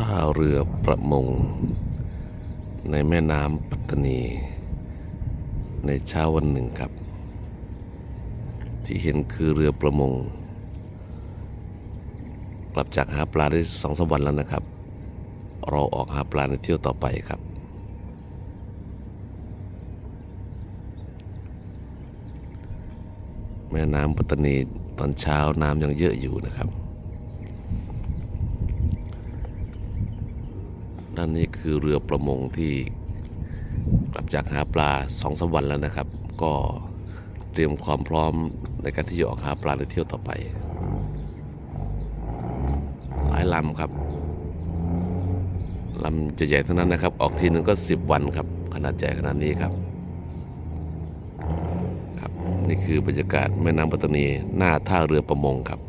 ท่าเรือประมง ในแม่น้ำปัตตานี ในเช้าวันหนึ่งครับ ที่เห็นคือเรือประมง กลับจากหาปลาได้สองสามวันแล้วนะครับ เราออกหาปลาในเที่ยวต่อไปครับ แม่น้ำปัตตานีตอนเช้าน้ำยังเยอะอยู่นะครับ ด้านนี้คือเรือประมงที่กลับจากหาปลาสองสามวันแล้วนะครับ ก็เตรียมความพร้อมในการที่จะออกหาปลาในเที่ยวต่อไป หลายลำครับลำจะใหญ่ๆทั้งนั้นนะครับ ออกทีหนึ่งก็สิบวันครับ ขนาดใหญ่ขนาดนี้ครับครับ นี่คือบรรยากาศแม่น้ำปัตตานีหน้าท่าเรือประมงครับ